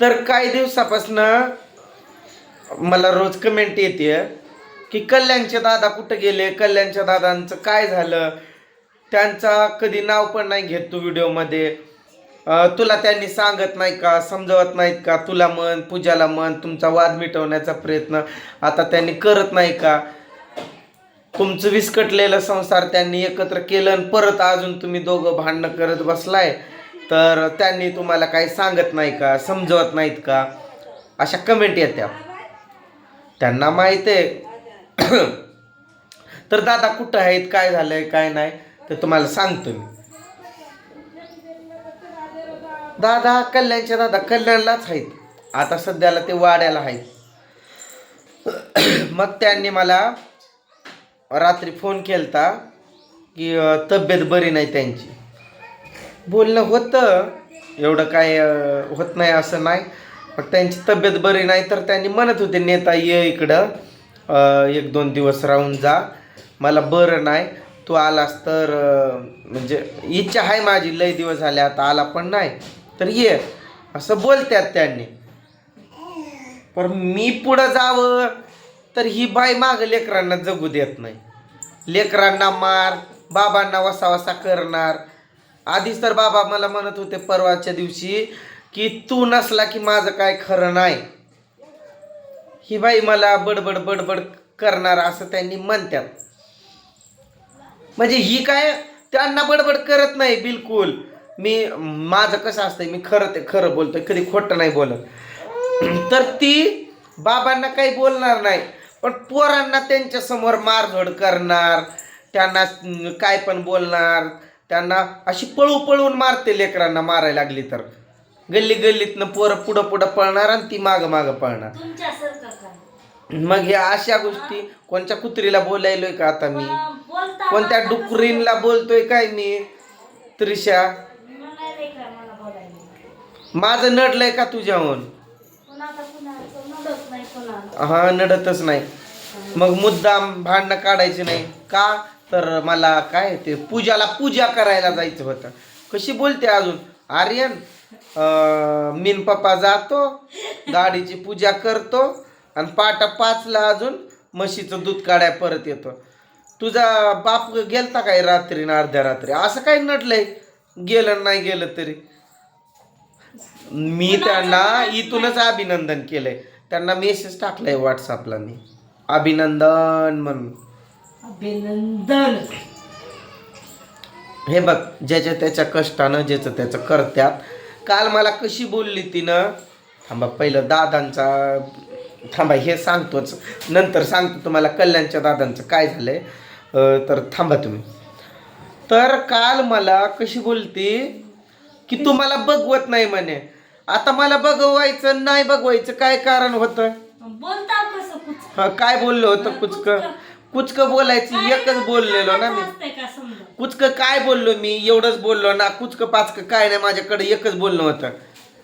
तर काही दिवसापासनं मला रोज कमेंट येते की कल्याणचे दादा कुठं गेले? कल्याणच्या दादांचं काय झालं? त्यांचा कधी नाव पण नाही घेत तू व्हिडिओमध्ये. तुला त्यांनी सांगत नाही का? समजवत नाहीत का? तुला मन पूजाला मन तुमचा वाद मिटवण्याचा प्रयत्न आता त्यांनी करत नाही का? तुमचं विस्कटलेलं संसार त्यांनी एकत्र केलं आणि परत अजून तुम्ही दोघं भांडणं करत बसलाय. तर त्यांनी तुम्हाला काही सांगत नाही का समजवत नाहीत का? अशा कमेंट येत्या त्यांना माहीत आहे. तर दादा कुठं आहेत काय झालंय काय नाही ते तुम्हाला सांगतो मी. दादा कल्याणच्या दादा कल्याणलाच आहेत. आता सध्याला ते वाड्याला आहेत. मग त्यांनी मला रात्री फोन केलता की तब्येत बरी नाही त्यांची. बोलणं होतं. एवढं काय होत नाही असं नाही. पण त्यांची तब्येत बरी नाही तर त्यांनी म्हणत होते नेता ये इकडं. एक दोन दिवस राहून जा. मला बरं नाही. तू आलास तर म्हणजे इच्छा आहे माझी लय दिवस झाले आता आला पण नाही. तर ये. असं बोलत्यात त्यांनी. पण मी पुढं जावं तर ही बाई माग लेकरांना जगू देत नाही. लेकरांना मार बाबांना वसा वसा करणार आधीच तर बाबा मला म्हणत होते परवाच्या दिवशी की तू नसला की माझं काय खरं नाही. ही बाई मला बडबड बडबड करणार असं त्यांनी म्हणतात. म्हणजे ही काय त्यांना बडबड करत नाही बिलकुल. मी माझं कसं असतंय मी खरं ते खरं बोलतोय कधी खोटं नाही बोलत. तर ती बाबांना काही बोलणार नाही पण पोरांना त्यांच्यासमोर मारझोड करणार त्यांना काय पण बोलणार त्यांना अशी पळू पळून मारते लेकरांना मारायला लागली तर. गल्ली गल्लीतनं पोरं पुढं पुढं पळणार आणि ती मागं मागं पळणार. मग ह्या अशा गोष्टी कोणत्या कुत्रीला बोलायलोय का आता मी? कोणत्या मला डुकरींला बोलतोय काय मी? त्रिशा माझं नडलंय का तुझ्याहून? हा नडतच नाही. मग मुद्दाम भांडणं काढायचे नाही. का? तर मला काय ते पूजाला पूजा करायला जायचं होतं. कशी बोलते अजून? आर्यन मीन पप्पा जातो गाडीची पूजा करतो आणि पाटा पाचला अजून म्हशीचं दूध काढाय परत येतो. तुझा बाप गेलता काय रात्री ना अर्ध्या रात्री? असं काय नडलंय? गेलं नाही गेलं तरी. मी त्यांना इथूनच अभिनंदन केलंय. त्यांना मेसेज टाकलाय व्हॉट्सअपला मी. अभिनंदन म्हणून. अभिनंदन. हे बघ ज्याच्या त्याच्या कष्टानं ज्याचं त्याचं करत्यात. काल मला कशी बोलली तिनं? थांबा पहिलं दादांचा थांबा हे सांगतोच. नंतर सांगतो तुम्हाला कल्याणच्या दादांचं काय झालंय. अं, तर थांबा तुम्ही. तर काल मला कशी बोलती? की तू मला बघवत नाही म्हणे. आता मला बघवायचं नाही बघवायचं काय कारण होतं? बोलता कसं काय बोललो होतं कुचक कुचक बोलायचं एकच बोललेलो ना मी. कुचक काय बोललो मी एवढंच बोललो ना कुचक पाचक काय नाही माझ्याकडे एकच बोलणं होतं.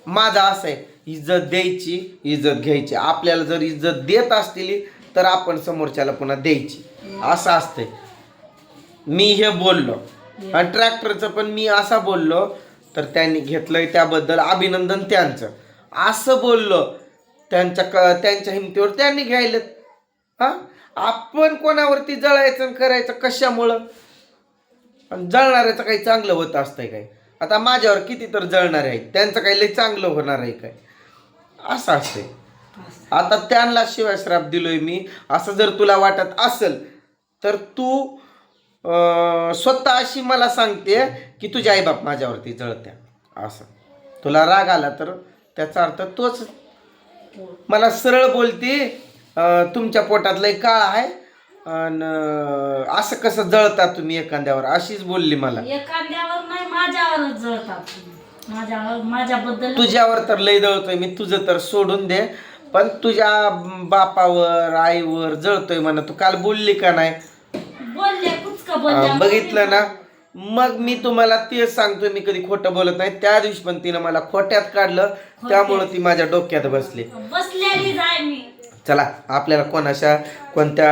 माझं असं आहे इज्जत द्यायची इज्जत घ्यायची. आपल्याला जर इज्जत देत असतील तर आपण समोरच्याला पुन्हा द्यायची. असं असतंय. मी हे बोललो. आणि ट्रॅक्टरचं पण मी असा बोललो तर त्यांनी घेतलंय त्याबद्दल अभिनंदन त्यांचं. असं बोललो त्यांच्या क त्यांच्या हिमतीवर त्यांनी घ्यायलेत. हा? आपण कोणावरती जळायचं आणि करायचं कशामुळं? आणि जळणाऱ्याचं काही चांगलं होत असतंय काय? आता माझ्यावर किती तर जळणारे आहेत त्यांचं काही लई चांगलं होणार आहे काय? असं असतंय. आता त्यांना शिवाय श्राप दिलोय मी. असं जर तुला वाटत असेल तर तू स्वतः अशी मला सांगते की तुझे आईबाप माझ्यावरती जळत्या. असं. तुला राग आला तर त्याचा अर्थ तोच. मला सरळ बोलते तुमच्या पोटात लय काळ आहे. आणि असं कसं जळता तुम्ही एखाद्यावर? अशीच बोलली मला. एखाद्यावर नाही माझ्यावरच जळतात. माझ्यावर माझ्याबद्दल तुझ्यावर तर लय जळतोय. मी तुझं तर सोडून दे. पण तुझ्या बापावर आईवर जळतोय म्हणा. तू काल बोलली का नाही? बोलले कुचक अं, बोलले बघितलं ना? मग मी तुम्हाला तेच सांगतोय. मी कधी खोटं बोलत नाही. त्या दिवशी पण तिनं मला खोट्यात काढलं. त्यामुळं ती माझ्या डोक्यात बसली. बसलेली जाय मी. चला आपल्याला कोणाच्या कोणत्या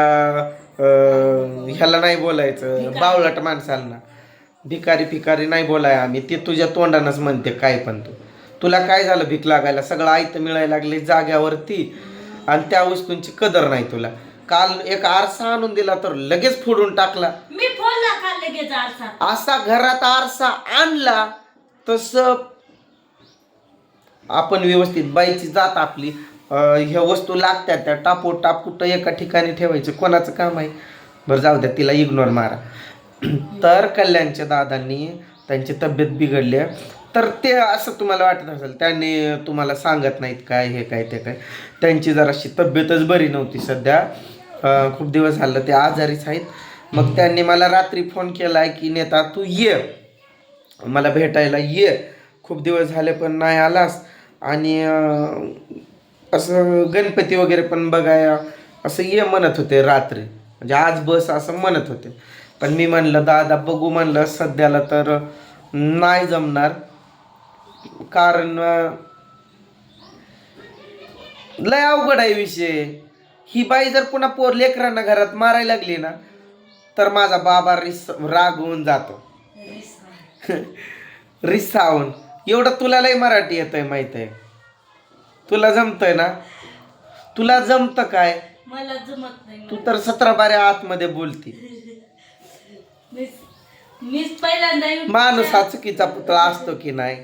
ह्याला नाही बोलायचं बावळट माणसांना भिकारी फिकारी नाही बोलाय आम्ही. ते तुझ्या तोंडानंच म्हणते काय पण तू. तुला काय झालं भीक लागायला? सगळं आयतं मिळायला लागले जाग्यावरती. आणि त्या वस्तूंची कदर नाही तुला. काल एक आरसा आणून दिला तर लगेच फोडून टाकला. मी फोडला का लगेच आरसा. असा घरात आरसा आणला तस आपण व्यवस्थित बाईची जात आपली. ह्या वस्तू लागत्या त्या टापोटाप कुठं एका ठिकाणी ठेवायचं कोणाचं काम आहे? बरं जाऊ द्या तिला इग्नोर मारा. तर कल्याणच्या दादांनी त्यांची तब्येत बिघडली. आहे. तर ते असं तुम्हाला वाटत असेल त्यांनी तुम्हाला सांगत नाहीत काय हे काय ते काय. त्यांची जराशी तब्येतच बरी नव्हती सध्या. खूप दिवस झालं ते आजारीच आहेत. मग त्यांनी मला रात्री फोन केला आहे की नेता तू ये. मला भेटायला ये. खूप दिवस झाले पण नाही आलास. आणि असं गणपती वगैरे पण बघाया असं ये म्हणत होते रात्री. म्हणजे आज बस असं म्हणत होते. पण मी म्हणलं दादा बघू म्हणलं सध्याला तर नाही जमणार. कारण लय अवघड आहे विषय. ही बाई जर पुन्हा पोर लेकरांना घरात मारायला लागली ना तर माझा बाबा रिस रागवून जातो. रिसावून. एवढं तुला लय मराठी येतंय माहीत आहे तुला जमतंय ना? तुला जमतं काय? मला जमत नाही तू तर सतरा बाऱ्या आतमध्ये बोलती. मीच मीच पहिल्यांदा येऊन- माणूस हा चुकीचा पुतळा असतो की नाही?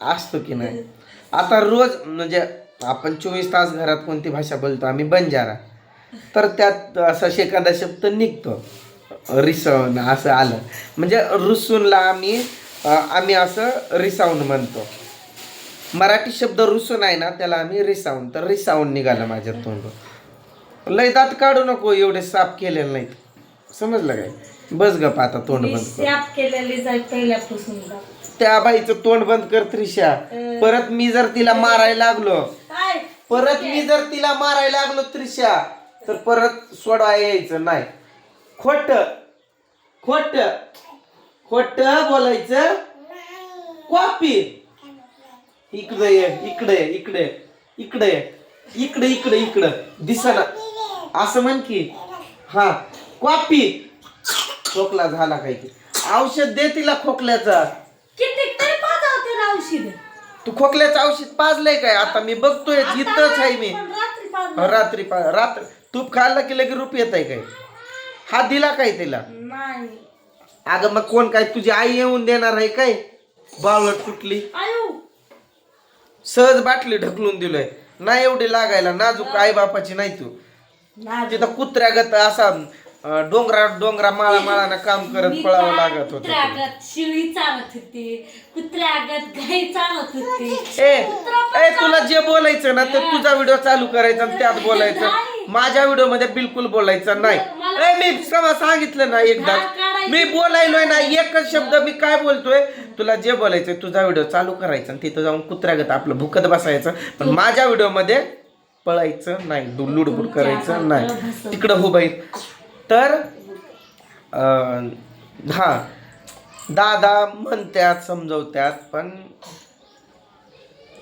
असतो की नाही? आता रोज म्हणजे आपण चोवीस तास घरात कोणती भाषा बोलतो आम्ही बंजारा. तर त्यात असं एखादा शब्द निघतो. रिसवण असं आलं. म्हणजे रुसूनला आम्ही अं, आम्ही असं रिसावून म्हणतो. मराठी शब्द रुसून आहे ना त्याला आम्ही रिसावून. तर रिसावून निघालं माझ्या तोंड लय दात काढू नको एवढे साफ केलेले नाहीत. समजलं काय? बस गप आता तोंड बंद. त्या बाईचं तोंड बंद कर त्रिशा. परत मी जर तिला मारायला लागलो काय? परत मी जर तिला मारायला लागलो त्रिशा तर परत सोडवा यायचं नाही. खोट खोट खोट बोलायचं. कॉपी. इकडे ये इकडे ये, इकडे इकडे ये, इकडे इकडे इकडे. दिसना असं म्हण की हा कॉपी. खोकला झाला काय की औषध दे तिला खोकल्याचा. किती तरी पाजावते ना औषध. तू खोकल्याचं औषध पाजलंय काय? आता मी बघतोय इथंच आहे मी. पण रात्री पाजलं. रात्री पा रात्र. तूप खाल्ला की लगे रूप येत आहे काय? हा दिला काय तिला? नाही. अगं मग कोण काय तुझी आई येऊन देणार आहे काय? बावळट कुठली आयु. सहज बाटली ढकलून दिलोय नाही एवढी लागायला नाजूक आई बापाची नाही तू. तिथं कुत्र्यागत असा अं, डोंगरा डोंगरा माळा माळानं काम करत पळावं लागत होतं. कुत्र्यागत शिळी चालत होती कुत्र्यागत गाई चालत होती ए कुत्रा पण ए तुला जे बोलायचं ना ते तुझा व्हिडिओ चालू करायचा आणि त्यात बोलायचं. माझ्या व्हिडिओमध्ये बिलकुल बोलायचं नाही ए मी समा सांगितलं ना एकदा. मी बोलायलोय ना एकच शब्द मी काय बोलतोय? तुला जे बोलायचंय तुझा व्हिडिओ चालू करायचा आणि तिथं जाऊन कुत्र्यागत आपलं भुकत बसायचं. पण माझ्या व्हिडिओमध्ये पळायचं नाही लुडबुड करायचं नाही. तिकडं हो बाई तर हा दादा म्हणत्यात समजवत्यात पण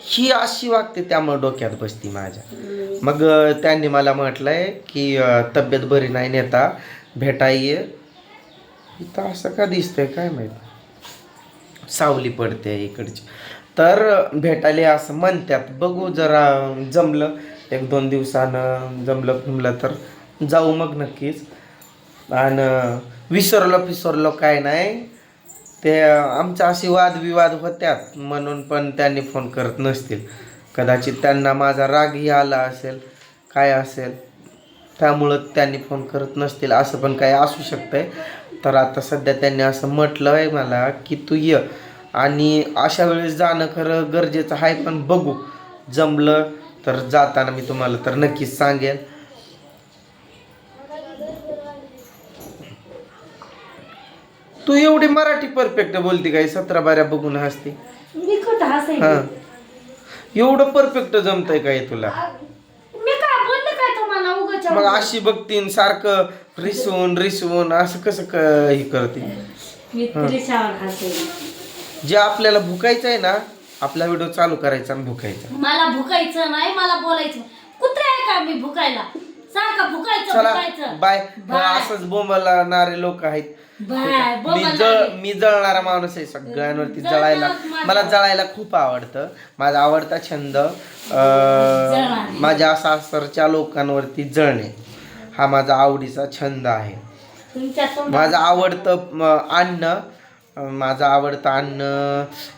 ही अशी वागते त्यामुळे डोक्यात बसती माझ्या. मग त्यांनी मला म्हटलंय की तब्येत बरी नाही नेता भेटाय इथं असं का दिसतंय? काय माहीत? सावली पडते इकडची. तर अं, भेटायला असं म्हणतात बघू जरा जमलं एक दोन दिवसानं जमलं फुमलं तर जाऊ मग नक्कीच. आणि विसरलो फिसरलो काय नाही. ते आमचा अशी वादविवाद होत्यात म्हणून पण त्यांनी फोन करत नसतील. कदाचित त्यांना माझा रागही आला असेल काय असेल त्यामुळं त्यांनी फोन करत नसतील असं पण काही असू शकतंय. तर आता सध्या त्यांनी असं म्हटलं आहे मला की तू ये. आणि अशा वेळेस जाणं खरं गरजेचं आहे पण बघू. जमलं तर जाताना मी तुम्हाला तर नक्कीच सांगेन. तू एवढी मराठी परफेक्ट बोलती काय? सतरा बाऱ्या बघून हसते. हा. एवढं परफेक्ट जमतंय काय तुला मी काय बोलले काय तुम्हाला उगाच मग अशी बघतीन सारखं रिसवून रिसवून असं कसं क हे करते. मी जे आपल्याला भुकायचं आहे ना आपला व्हिडिओ चालू करायचा आणि भुकायचा. मला भुकायचं नाही मला बोलायचं. कुत्रे आहे का मी भुकायला? सारखं फुकायचं चला फुकायचं बाय बाय. असंच बोंबलणारे लोक आहेत बाय मी जळ. मी जळणारा माणूस आहे सगळ्यांवरती जळणारच जळायला. मला जळायला खूप आवडतं माझा आवडता छंद अं, जळणारे. माझ्या सासरच्या लोकांवरती जळणे हा माझा आवडीचा छंद आहे तुमच्या तोंडात- माझं आवडतं म, अन्न अं, माझं आवडतं अन्न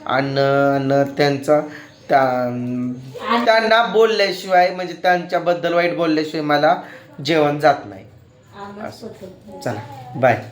अन्न अन्न त्यांचं त्या त्यांना बोलल्याशिवाय म्हणजे त्यांच्याबद्दल वाईट बोलल्याशिवाय मला जेवण जात नाही. स्वतंत्र. चला बाय